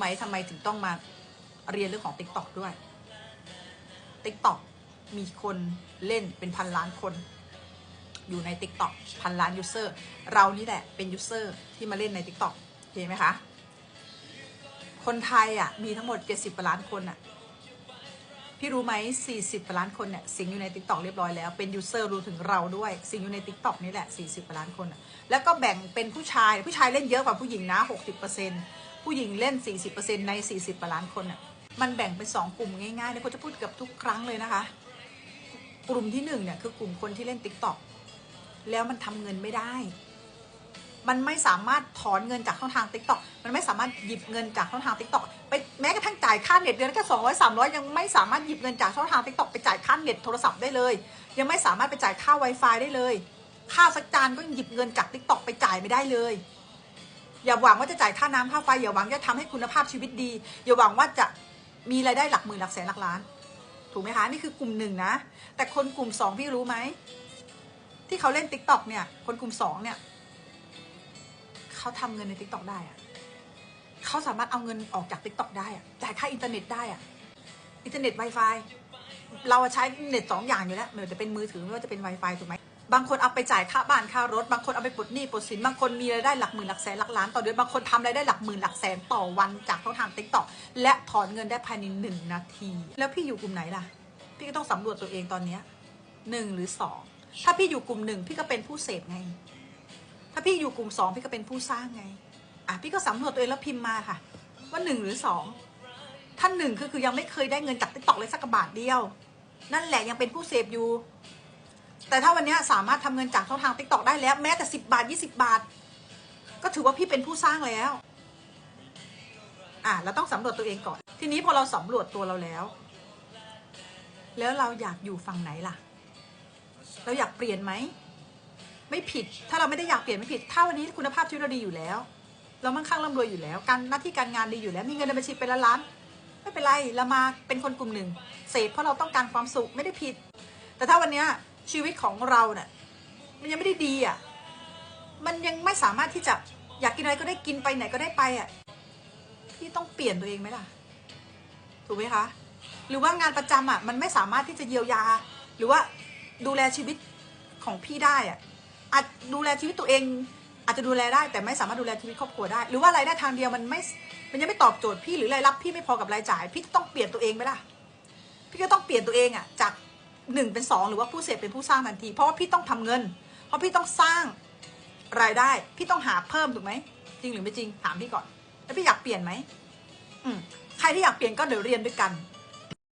ไหมทำไมถึงต้องมาเรียนเรื่องของ t ิ k t o k ด้วย t ิ k t o k มีคนเล่นเป็นพันล้านคน อยู่ใน t ิ k t o k พันล้านยูเซอร์เรานี่แหละเป็นยูเซอร์ที่มาเล่นใน t ิ k t o k เห็นไหมคะ คนไทยอะมีทั้งหมด 70กว่าล้านคนอะ พี่รู้ไหม40กว่าล้านคนเนี่ยสิงอยู่ใน t ิ k t o k เรียบร้อยแล้วเป็นยูเซอร์รู้ถึงเราด้วย สิงอยู่ใน t ิ k t o k นี่แหละ 40กว่าล้านคนแล้วก็แบ่งเป็นผู้ชายผู้ชายเล่นเยอะกว่าผู้หญิงนะ 60%ผู้หญิงเล่น 40%ใน 40กว่าล้านคนอะมันแบ่งเป็น 2 กลุ่มง่ายๆเนี่ยเขาจะพูดเกือบทุกครั้งเลยนะคะ กลุ่มที่1เนี่ยคือกลุ่มคนที่เล่น t ิ k t o k แล้วมันทำเงินไม่ได้ มันไม่สามารถถอนเงินจากช่องทาง t ิ k t o k มันไม่สามารถหยิบเงินจากช่องทาง t ิ k t o k ไปแม้กระทั่งจ่ายค่าเน็ตเดือนแค่สองร้อยสามร้อยยังไม่สามารถหยิบเงินจากช่องทาง t ิ k t o k ไปจ่ายค่าเน็ตโทรศัพท์ได้เลย ยังไม่สามารถไปจ่ายค่า Wi-Fi ได้เลย ค่าสักจานก็ยังหยิบเงินจาก t ิ k t o k ไปจ่ายไม่ได้เลย อย่าหวังว่าจะจ่ายค่าน้ำค่าไฟอย่าหวังจะทำให้คุณภาพชีวิตดี อย่าหวังว่าจะมีรายได้หลักหมื่นหลักแสนหลักล้าน ถูกไหมคะนี่คือกลุ่มหนึ่งนะ แต่คนกลุ่มสองพี่รู้ไหมที่เขาเล่น t ิ k t o k เนี่ย คนกลุ่มสองเนี่ยเขาทำเงินใน t ิ k t o k ได้อะ เขาสามารถเอาเงินออกจาก t ิ k t o k ได้อะจ่ายค่าอินเทอร์เน็ตได้อะอินเทอร์เน็ต Wi-Fi เราใช้เน็ตสองอย่างอยู่แล้วไม่ว่าจะเป็นมือถือไม่ว่าจะเป็น Wi-Fi ถูกไหมบางคนเอาไปจ่ายค่าบ้านค่ารถ บางคนเอาไปปลดหนี้ปลดสิน บางคนมีรายได้หลักหมื่นหลักแสนหลักล้านต่อเดือน บางคนทำรายได้หลักหมื่นหลักแสนต่อวันจากช่องทาง t ิ k t o k และถอนเงินได้ภายในหนึ่งนาที แล้วพี่อยู่กลุ่มไหนล่ะ พี่ก็ต้องสำรวจตัวเองตอนเนี้หนึ่งหรือสองถ้าพี่อยู่กลุ่มหนึ่งพี่ก็เป็นผู้เสพไง ถ้าพี่อยู่กลุ่มสองพี่ก็เป็นผู้สร้างไง อะพี่ก็สำรวจตัวเองแล้วพิมพ์มาค่ะ ว่าหนึ่งหรือสองท่านหนึ่งคือคือยังไม่เคยได้เงินจากติ๊กต็อกเลยสักบาทเดียว นั่นแหละยังเป็นผู้เสพอยู่ แต่ถ้าวันนี้สามารถทำเงินจากช่องทางติ๊กต็อกได้แล้วแม้แต่สิบบาทยี่สิบาท ก็ถือว่าพี่เป็นผู้สร้างแล้วอะเราต้องสำรวจตัวเองก่อน ทีนี้พอเราสำรวจตัวเราแล้ว แล้วเราอยากอยู่ฝั่งไหนล่ะ เราอยากเปลี่ยนไหม ไม่ผิด ถ้าเราไม่ได้อยากเปลี่ยนไม่ผิด ถ้าวันนี้คุณภาพชีวิตเราดีอยู่แล้ว เรามั่งคั่งร่ำรวยอยู่แล้ว การหน้าที่การงานดีอยู่แล้ว มีเงินในบัญชีเป็นล้านล้าน ไม่เป็นไร เรามาเป็นคนกลุ่มหนึ่งเสพเพราะเราต้องการความสุขไม่ได้ผิด แต่ถ้าวันนี้ชีวิตของเราเนี่ยมันยังไม่ได้ดีอะ มันยังไม่สามารถที่จะอยากกินอะไรก็ได้กินไปไหนก็ได้ไปอะ พี่ต้องเปลี่ยนตัวเองไหมล่ะ ถูกไหมคะ หรือว่างานประจำอะมันไม่สามารถที่จะเยียวยา หรือว่าดูแลชีวิตของพี่ได้อะอาจดูแลชีวิตตัวเอง อาจจะดูแลได้แต่ไม่สามารถดูแลชีวิตครอบครัวได้ หรือว่ารายได้ทางเดียวมันไม่มันยังไม่ตอบโจทย์พี่หรือรายรับพี่ไม่พอกับรายจ่าย พี่ต้องเปลี่ยนตัวเองไหมล่ะพี่ก็ต้องเปลี่ยนตัวเองอะจากหนึ่งเป็นสองหรือว่าผู้เสพเป็นผู้สร้างทันที เพราะว่าพี่ต้องทำเงิน เพราะพี่ต้องสร้างรายได้ พี่ต้องหาเพิ่มถูกไหมจริงหรือไม่จริงถามพี่ก่อน แล้วพี่อยากเปลี่ยนไหมอืมใครที่อยากเปลี่ยนก็เดี๋ยวเรียนด้วยกัน